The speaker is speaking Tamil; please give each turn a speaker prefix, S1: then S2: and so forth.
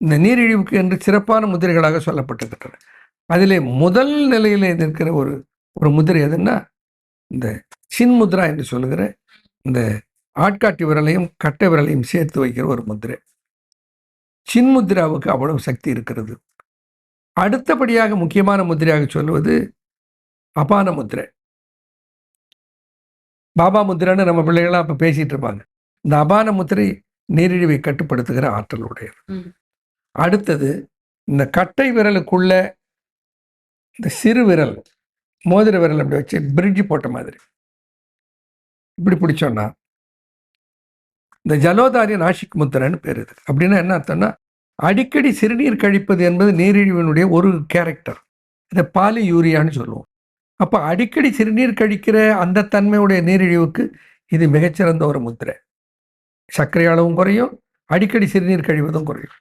S1: இந்த நீரிழிவுக்கு என்று சிறப்பான முதிரைகளாக சொல்லப்பட்டிருக்கின்றன. அதிலே முதல் நிலையில் நிற்கிற ஒரு ஒரு முதிரை எதுன்னா இந்த சின்முத்ரா என்று சொல்லுகிற இந்த ஆட்காட்டி விரலையும் கட்டை விரலையும் சேர்த்து வைக்கிற ஒரு முதிரை. சின்முத்ராவுக்கு அவ்வளவு சக்தி இருக்கிறது. அடுத்தபடியாக முக்கியமான முதிரையாக சொல்லுவது அபான முதிரை. பாபா முத்திரைன்னு நம்ம பிள்ளைகளாம் அப்போ பேசிட்டு இருப்பாங்க. இந்த அபான முத்திரை நீரிழிவை கட்டுப்படுத்துகிற ஆற்றல் உடையது. அடுத்தது இந்த கட்டை விரலுக்குள்ள இந்த சிறு விரல் மோதிர விரல் அப்படி வச்சு பிரிட்ஜ் போட்ட மாதிரி. இப்படி பிடிச்சோன்னா இந்த ஜலோதாரிய நாசிக் முத்திரைன்னு பேர் இது. அப்படின்னா என்ன அர்த்தம்னா அடிக்கடி சிறுநீர் கழிப்பது என்பது நீரிழிவினுடைய ஒரு கேரக்டர் இதை பாலி யூரியான்னு சொல்லுவோம். அப்போ அடிக்கடி சிறுநீர் கழிக்கிற அந்த தன்மையுடைய நீரிழிவுக்கு இது மிகச்சிறந்த ஒரு முத்திரை. சர்க்கரை அளவும் குறையும் அடிக்கடி சிறுநீர் கழிவதும் குறையும்.